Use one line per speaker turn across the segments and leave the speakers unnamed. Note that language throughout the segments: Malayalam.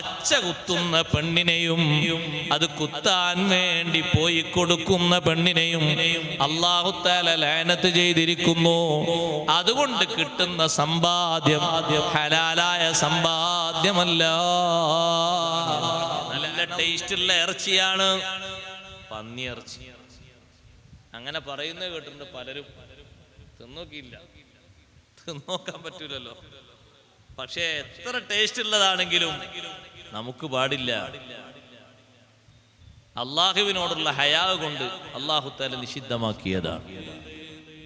പച്ച കുത്തുന്ന പെണ്ണിനെയും അത് കുത്താൻ വേണ്ടി പോയി കൊടുക്കുന്ന പെണ്ണിനെയും അള്ളാഹുത്താല ലയനത്ത് ചെയ്തിരിക്കുന്നു. അതുകൊണ്ട് കിട്ടുന്ന സമ്പാദ്യം ഹലാലായ സമ്പാദ്യമല്ല. നല്ല ടേസ്റ്റുള്ള ഇറച്ചിയാണ്. പന്നി ഇറച്ചി. അങ്ങനെ പറയുന്നത് കേട്ടിട്ടുണ്ട് പലരും. തിന്നോക്കിയില്ല. തിന്നോക്കാൻ പറ്റൂലല്ലോ. പക്ഷേ എത്ര ടേസ്റ്റ് ഉള്ളതാണെങ്കിലും നമുക്ക് പാടില്ല. അള്ളാഹുവിനോടുള്ള ഹയാവ് കൊണ്ട് അള്ളാഹുത്താല നിഷിദ്ധമാക്കിയതാണ്.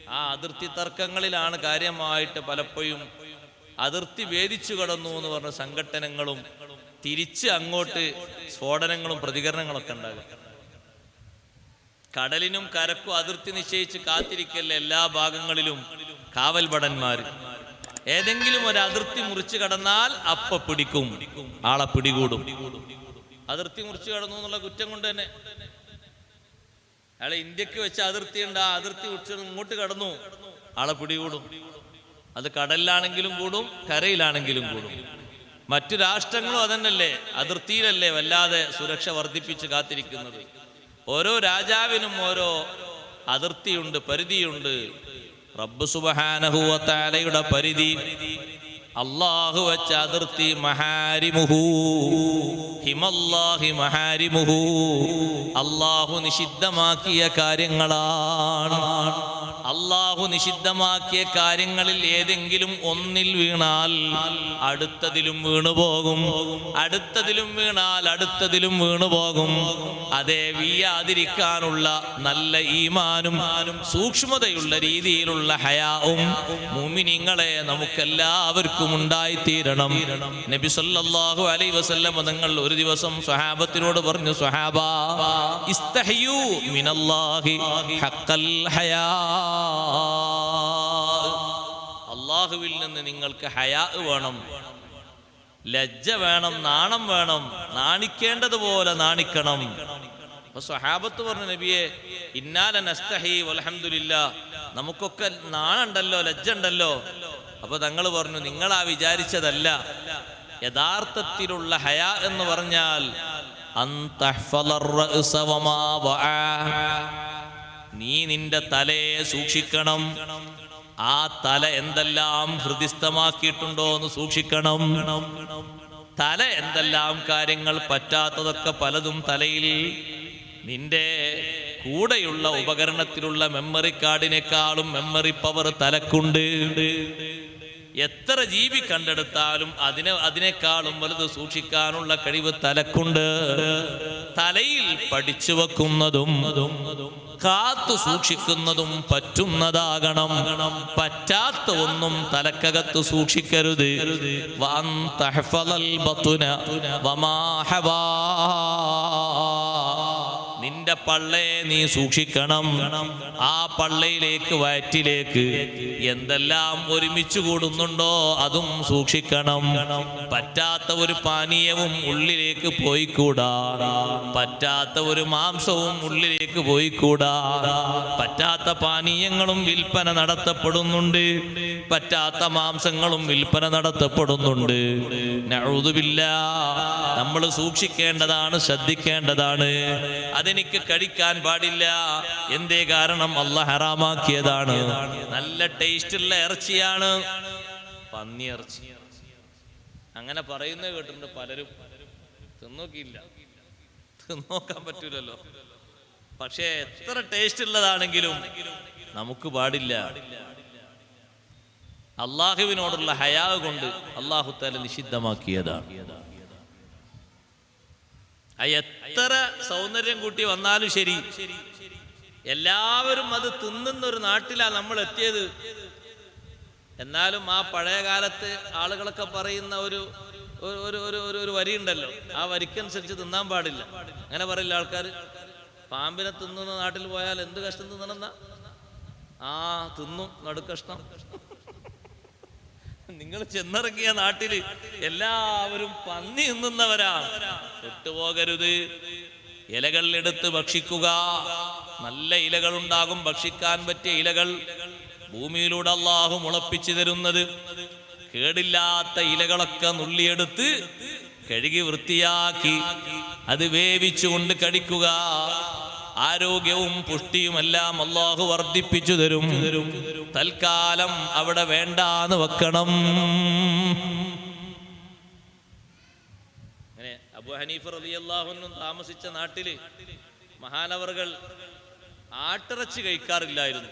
ആ അതിർത്തി തർക്കങ്ങളിലാണ് കാര്യമായിട്ട് പലപ്പോഴും അതിർത്തി വേദിച്ചു കടന്നു എന്ന് പറഞ്ഞ സംഘടനകളും തിരിച്ച് അങ്ങോട്ട് സ്ഫോടനങ്ങളും പ്രതികരണങ്ങളൊക്കെ ഉണ്ടാകും. കടലിനും കരക്കും അതിർത്തി നിശ്ചയിച്ച് കാത്തിരിക്കല്ല എല്ലാ ഭാഗങ്ങളിലും കാവൽ ഭടന്മാർ ഏതെങ്കിലും ഒരു അതിർത്തി മുറിച്ച് കടന്നാൽ അപ്പ പിടിക്കും. ആളെ പിടികൂടും. അതിർത്തി മുറിച്ച് കടന്നു എന്നുള്ള കുറ്റം കൊണ്ട് തന്നെ. അയാളെ ഇന്ത്യയ്ക്ക് വെച്ച അതിർത്തി ഉണ്ട്. ആ അതിർത്തി മുറിച്ച് ഇങ്ങോട്ട് കടന്നു. ആളെ പിടികൂടും. അത് കടലിലാണെങ്കിലും കൂടും കരയിലാണെങ്കിലും കൂടും. മറ്റു രാഷ്ട്രങ്ങളും അതന്നല്ലേ അതിർത്തിയിലല്ലേ വല്ലാതെ സുരക്ഷ വർദ്ധിപ്പിച്ച് കാത്തിരിക്കുന്നത്. ഓരോ രാജാവിനും ഓരോ അതിർത്തിയുണ്ട് പരിധിയുണ്ട്. റബ്ബ് സുബഹാനഹുവത്താലയുടെ പരിധി അള്ളാഹു വച്ച അതിർത്തി മഹാരിമുഹു ഹിമല്ലാഹി മഹാരിമുഹു. അള്ളാഹു നിഷിദ്ധമാക്കിയ കാര്യങ്ങളാണ്. അള്ളാഹു നിഷിദ്ധമാക്കിയ കാര്യങ്ങളിൽ ഏതെങ്കിലും ഒന്നിൽ വീണാൽ അടുത്തതിലും വീണുപോകും അടുത്തതിലും വീണാൽ അടുത്തതിലും വീണുപോകും അതേ വീയാതിരിക്കാനുള്ള നല്ല ഈമാനും സൂക്ഷ്മതയുള്ള രീതിയിലുള്ള ഹയാവും മുമിനിങ്ങളെ നമുക്കെല്ലാവർക്കും ഉണ്ടായിത്തീരണം. നബി സല്ലാഹു അലൈ വസല്ലം നിങ്ങൾ ഒരു ദിവസം സ്വഹാബത്തിനോട് പറഞ്ഞു സ്വഹാബ മിനല്ലാഹി ഹഖൽ ഹയാ. അള്ളാഹുവിൽ നിന്ന് നിങ്ങൾക്ക് ഹയാ വേണം. ലജ്ജ വേണം നാണം വേണം നാണിക്കേണ്ടതുപോലെ നാണിക്കണം. അപ്പൊ സ്വഹാബത്ത് പറഞ്ഞു നബിയെ ഇന്നാല നസ്തഹി വലഹമില്ല നമുക്കൊക്കെ നാണുണ്ടല്ലോ ലജ്ജ ഉണ്ടല്ലോ അപ്പൊ തങ്ങൾ പറഞ്ഞു നിങ്ങളാ വിചാരിച്ചതല്ല. യഥാർത്ഥത്തിലുള്ള ഹയാ എന്ന് പറഞ്ഞാൽ. നീ നിന്റെ തലയെ സൂക്ഷിക്കണം. ആ തല എന്തെല്ലാം ഹൃദിസ്ഥമാക്കിയിട്ടുണ്ടോ എന്ന് സൂക്ഷിക്കണം. തല എന്തെല്ലാം കാര്യങ്ങൾ പറ്റാത്തതൊക്കെ പലതും തലയിൽ നിന്റെ കൂടെയുള്ള ഉപകരണത്തിലുള്ള മെമ്മറി കാർഡിനേക്കാളും മെമ്മറി പവർ തലക്കുണ്ട്. എത്ര ജീവി കണ്ടെടുത്താലും അതിനെ അതിനേക്കാളും വലുത് സൂക്ഷിക്കാനുള്ള കഴിവ് തലക്കുണ്ട്. തലയിൽ പഠിച്ചു വെക്കുന്നതും കാത്തു സൂക്ഷിക്കുന്നതും പറ്റുന്നതാകണം. പറ്റാത്ത ഒന്നും തലക്കകത്ത് സൂക്ഷിക്കരുത്. വാൻ നിന്റെ പള്ളയെ നീ സൂക്ഷിക്കണം. ആ പള്ളയിലേക്ക് വയറ്റിലേക്ക് എന്തെല്ലാം ഒരുമിച്ച് കൂടുന്നുണ്ടോ അതും സൂക്ഷിക്കണം. പറ്റാത്ത ഒരു പാനീയവും ഉള്ളിലേക്ക് പോയി പോയിക്കൂടാ. പറ്റാത്ത ഒരു മാംസവും ഉള്ളിലേക്ക് പോയി പോയിക്കൂടാ. പറ്റാത്ത പാനീയങ്ങളും വിൽപ്പന നടത്തപ്പെടുന്നുണ്ട്. പറ്റാത്ത മാംസങ്ങളും വിൽപ്പന നടത്തപ്പെടുന്നുണ്ട്. നഴുതുമില്ല നമ്മൾ സൂക്ഷിക്കേണ്ടതാണ് ശ്രദ്ധിക്കേണ്ടതാണ്. അതെനിക്ക് കഴിക്കാൻ പാടില്ല. എന്തേ കാരണം? അല്ല ഹറാമാക്കിയതാണ്. നല്ല ടേസ്റ്റുള്ള ഇറച്ചിയാണ്. പന്നി ഇറച്ചി. അങ്ങനെ പറയുന്നത് കേട്ടിട്ടുണ്ട് പലരും. തിന്നോക്കിയില്ല. തിന്നോക്കാൻ പറ്റൂലല്ലോ. പക്ഷേ എത്ര ടേസ്റ്റ് ഉള്ളതാണെങ്കിലും നമുക്ക് പാടില്ല. അള്ളാഹുവിനോടുള്ള ഹയാവ് കൊണ്ട് അള്ളാഹു തല നിഷിദ്ധമാക്കിയതാണ്. എത്ര സൗന്ദര്യം കൂട്ടി വന്നാലും ശരി എല്ലാവരും അത് തിന്നുന്ന ഒരു നാട്ടിലാണ് നമ്മൾ എത്തിയത്. എന്നാലും ആ പഴയ കാലത്ത് ആളുകളൊക്കെ പറയുന്ന ഒരു ഒരു ഒരു ഒരു ഒരു ഒരു വരി ഉണ്ടല്ലോ ആ വരിക്കനുസരിച്ച് തിന്നാൻ പാടില്ല. അങ്ങനെ പറയില്ല ആൾക്കാർ പാമ്പിനെ തിന്നുന്ന നാട്ടിൽ പോയാൽ എന്ത് കഷ്ടം തിന്നണമെന്നാ ആ തിന്നും നടുക്കഷ്ടം നിങ്ങൾ ചെന്നിറങ്ങിയ നാട്ടിൽ എല്ലാവരും പന്നി തിന്നുന്നവരാ. വിട്ടുപോകരുത് ഇലകളിലെടുത്ത് ഭക്ഷിക്കുക. നല്ല ഇലകൾ ഉണ്ടാകും ഭക്ഷിക്കാൻ പറ്റിയ ഇലകൾ ഭൂമിയിലൂടെ അള്ളാഹു മുളപ്പിച്ചു തരുന്നത്. കേടില്ലാത്ത ഇലകളൊക്കെ നുള്ളിയെടുത്ത് കഴുകി വൃത്തിയാക്കി അത് വേവിച്ചുകൊണ്ട് കഴിക്കുക ആരോഗ്യവും പുഷ്ടിയുമെല്ലാം അള്ളാഹു വർദ്ധിപ്പിച്ചു തരും. തൽക്കാലം അവിടെ വേണ്ടാന്ന് വെക്കണം. അങ്ങനെ അബു ഹനീഫ് അള്ളാഹുനും താമസിച്ച നാട്ടിൽ മഹാനവറുകൾ ആട്ടിറച്ചി കഴിക്കാറില്ലായിരുന്നു.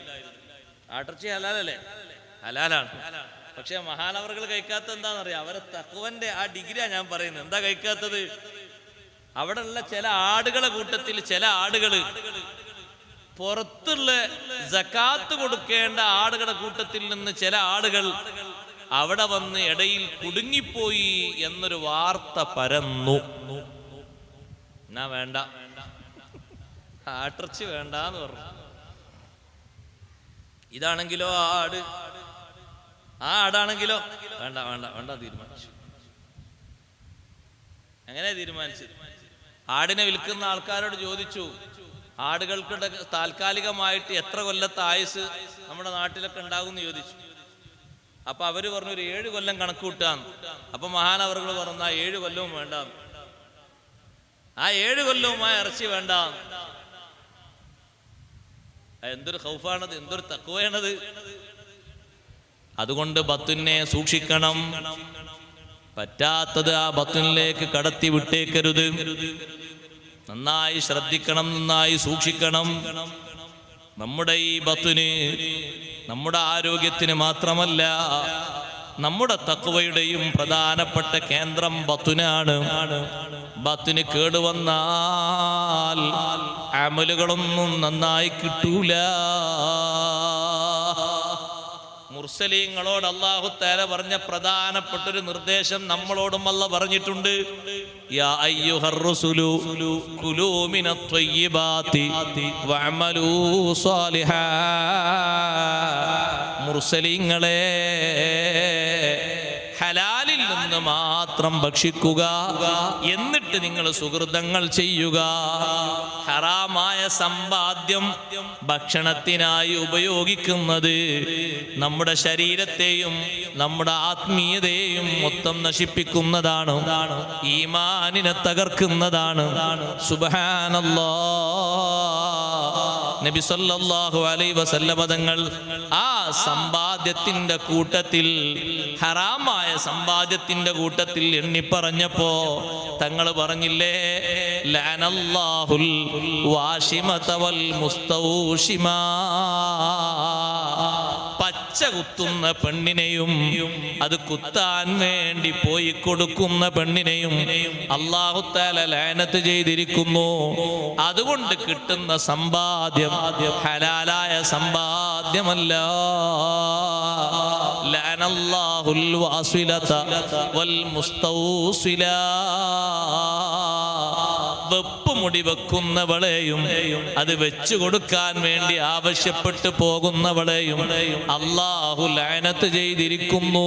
ആട്ടിറച്ചി ഹലാലല്ലേ? ഹലാലാണ്. പക്ഷെ മഹാനവറുകൾ കഴിക്കാത്ത എന്താണെന്നറിയാം? അവരെ തക്കുവന്റെ ആ ഡിഗ്രിയാണ് ഞാൻ പറയുന്നത്. എന്താ കഴിക്കാത്തത്? അവിടെ ഉള്ള ചില ആടുകളെ കൂട്ടത്തിൽ ചില ആടുകൾ പുറത്തുള്ള ജക്കാത്ത് കൊടുക്കേണ്ട ആടുകളുടെ കൂട്ടത്തിൽ നിന്ന് ചില ആടുകൾ അവിടെ വന്ന് ഇടയിൽ കുടുങ്ങിപ്പോയി എന്നൊരു വാർത്ത പരന്നു. എന്നാ വേണ്ട. ആട്ടിറച്ചി വേണ്ടാന്ന് പറഞ്ഞു. ഇതാണെങ്കിലോ ആ ആട്? ആ ആടാണെങ്കിലോ? വേണ്ട വേണ്ട വേണ്ട തീരുമാനിച്ചു. അങ്ങനെ തീരുമാനിച്ചു ആടിനെ വിൽക്കുന്ന ആൾക്കാരോട് ചോദിച്ചു ആടുകൾക്ക് താൽക്കാലികമായിട്ട് എത്ര കൊല്ലത്തെ ആയുസ് നമ്മുടെ നാട്ടിലൊക്കെ ഉണ്ടാകും? എന്ന് ചോദിച്ചു. അപ്പൊ അവർ പറഞ്ഞു ഒരു ഏഴ് കൊല്ലം കണക്ക് കൂട്ടാന്ന് അപ്പൊ മഹാനവറുകൾ പറഞ്ഞു ഏഴ് കൊല്ലവും വേണ്ട ആ ഏഴ് കൊല്ലവുമായ ഇറച്ചി വേണ്ട എന്തൊരു ഹൗഫാണത് എന്തൊരു തക്കുവയാണത് അതുകൊണ്ട് ബത്തുനെ സൂക്ഷിക്കണം. പറ്റാത്തത് ആ ബത്തുനിലേക്ക് കടത്തി വിട്ടേക്കരുത്. നന്നായി ശ്രദ്ധിക്കണം നന്നായി സൂക്ഷിക്കണം. നമ്മുടെ ഈ ബത്തുന് നമ്മുടെ ആരോഗ്യത്തിന് മാത്രമല്ല നമ്മുടെ തക്കുവയുടെയും പ്രധാനപ്പെട്ട കേന്ദ്രം ബത്തുനാണ്. ബത്തിന് കേടുവന്നാൽ അമലുകളൊന്നും നന്നായി കിട്ടൂല. മുർസലീങ്ങളോട് അള്ളാഹു തആല പറഞ്ഞ പ്രധാനപ്പെട്ട ഒരു നിർദ്ദേശം നമ്മളോടും അല്ല പറഞ്ഞിട്ടുണ്ട്. മുർസലീങ്ങളെ ഹലാലിൽ നിന്ന് മാത്രം ഭക്ഷിക്കുക എന്നിട്ട് നിങ്ങൾ സുഹൃതങ്ങൾ ചെയ്യുക. ഹറാമായ സമ്പാദ്യം ഭക്ഷണത്തിനായി ഉപയോഗിക്കുന്നത് നമ്മുടെ ശരീരത്തെയും നമ്മുടെ ആത്മീയതയെയും മൊത്തം നശിപ്പിക്കുന്നതാണ് ഈമാനിനെ തകർക്കുന്നതാണ്. സുബഹാനല്ലാ. നബി സല്ലല്ലാഹു അലൈഹി വസല്ലമ തങ്ങൾ ആ സമ്പാദ്യത്തിന്റെ കൂട്ടത്തിൽ ഹറാമായ സമ്പാദ്യത്തിന്റെ കൂട്ടത്തിൽ എണ്ണി പറഞ്ഞപ്പോ തങ്ങൾ പറഞ്ഞില്ലേ ലഅനല്ലാഹുൽ വാഷിമത വൽ മുസ്തൗഷിമാ കുത്തുന്ന പെണ്ണിനെയും അത് കുത്താൻ വേണ്ടി പോയി കൊടുക്കുന്ന പെണ്ണിനെയും അള്ളാഹുത്താല ലയനത്ത് ചെയ്തിരിക്കുന്നു. അതുകൊണ്ട് കിട്ടുന്ന സമ്പാദ്യം ഹലാലായ സമ്പാദ്യമല്ല. ലഅനല്ലാഹുൽ വാസിലത വൽ മുസ്തൗസില. മുടി വെക്കുന്നവളെയും അത് വെച്ചു കൊടുക്കാൻ വേണ്ടി ആവശ്യപ്പെട്ട് പോകുന്നവളെയും അള്ളാഹു ലാനത്ത് ചെയ്തിരിക്കുന്നു.